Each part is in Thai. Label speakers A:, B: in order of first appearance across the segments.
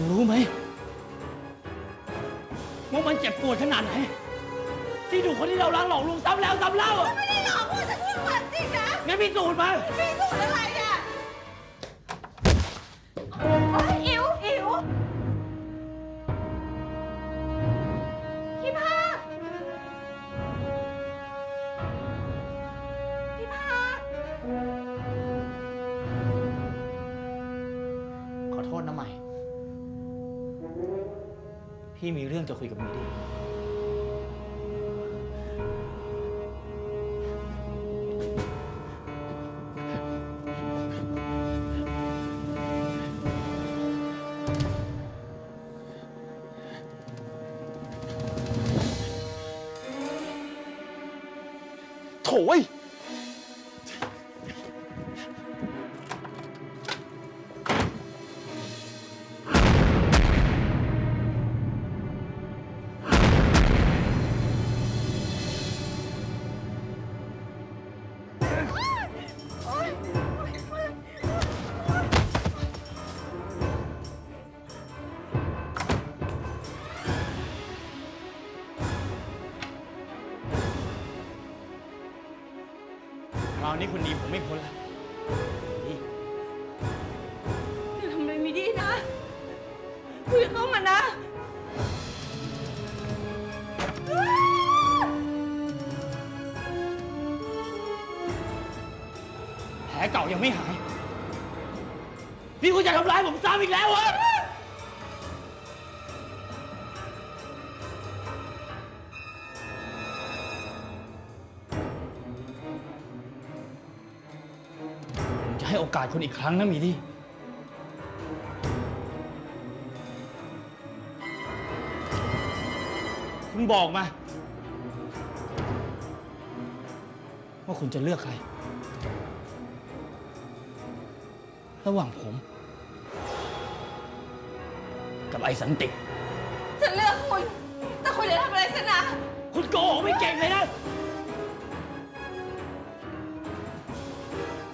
A: มึงรู้ไหมว่ามันเจ็บปวดขนาดไหน ที่ถูกคนที่เรารักหลอกลวงซ้ำแล้วซ้ำเล่าอะ
B: ไม่ได้หลอกพูดฉันพูดความจริงนะ
A: งั้นพิสูจน์มา
B: พี่พูดอะไรอะโอ๊ยอิ๋วอิ๋วพี่ภาคพี่ภาค
A: ขอโทษนะใหม่ พี่มีเรื่องจะคุยกับมีดีโถ่ย คราวนี้คุณดีผมไม่พ้นแล้วนี่
B: อย่าทำอะไรไม่ดีนะคุยกับเขามานะ
A: แผลเก่ายังไม่หาย นี่คุณจะทำร้ายผมซ้ำอีกแล้วเหรอ ให้โอกาสคุณอีกครั้งนะมีดีคุณบอกมา ว่าคุณจะเลือกใคร ระหว่างผม กับไอ้สันติ
B: ฉันเลือกคุณ แต่คุณอย่าทำอะไรฉันนะ
A: คุณโกหกไม่เก่งเลยนะ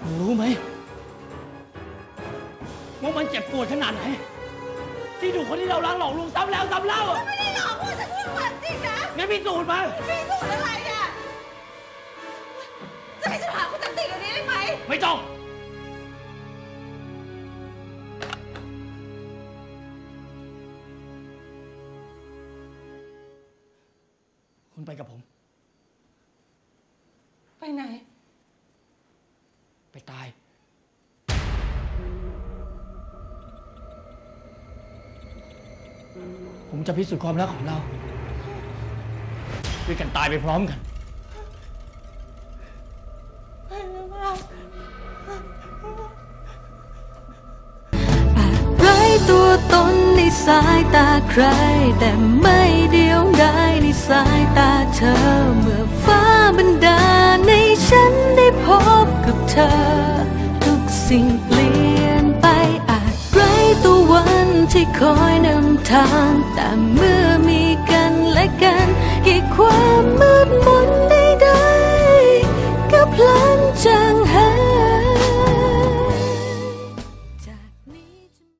A: มึงรู้ไหม ว่ามันเจ็บปวดขนาดไหน ที่ถูกคนที่เรารักหลอกลวงซ้ำแล้วซ้ำเล่าอะ
B: ไม่ได้หลอกพูดฉันพูดความจริงนะ
A: งั้นพิสูจน์มา
B: พี่พูดอะไรอะ จะให้ฉันหาคุณตันติเดี๋ยวนี้ได้ไหม
A: ไม่ต้อง คุณไปกับผม
B: ไปไหน
A: ไปตาย ผมจะพิสูจน์ความรักของเรา ด้วยกันตายไปพร้อมกัน
C: ไรตัวตนในสายตาใคร แต่ไม่เดียวดายในสายตาเธอ เมื่อฟ้าบันดาลในฉันได้พบกับเธอ ทุกสิ่ง ที่คอยนำทางแต่เมื่อมีกันและกันกี่ความ